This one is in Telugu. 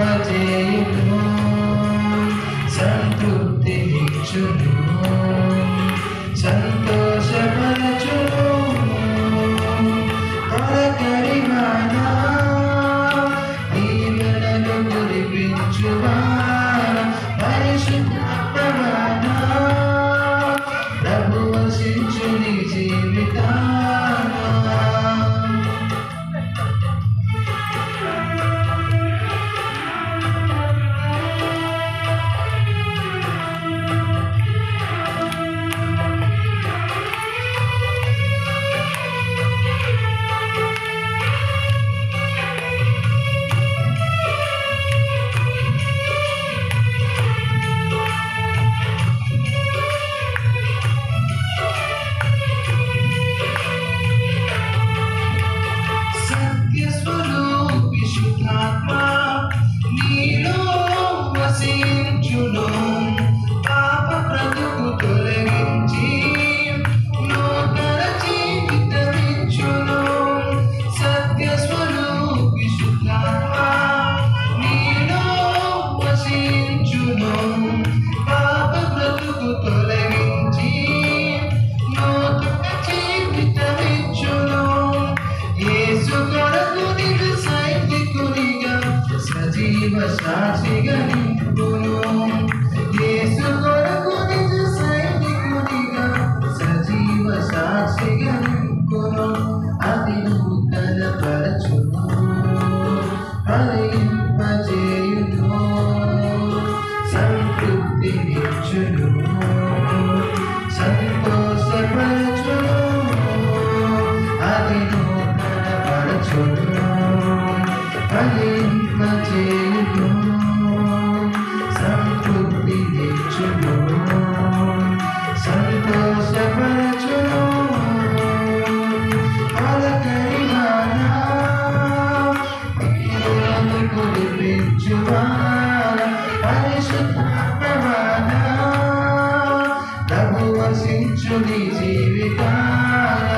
ఫలింపజేయును సంతృప్తి ఇచ్చును సజీవ సాక్షిగా నింపును యేసు కొరకు నీకు సైనికునిగా సజీవ సాక్షిగా నింపును అది నూతన పరచును ఫలింపజేయును సంతృప్తినిచ్చును. సంతోషపరచును. అది నూతన పరచును వర్తింపచేయును సంతృప్తినిచ్చును సంతోషపరచును పలకైనా కురిపించువా పరిశుద్ధవాన ప్రభు వసించు నీ జీవితాన.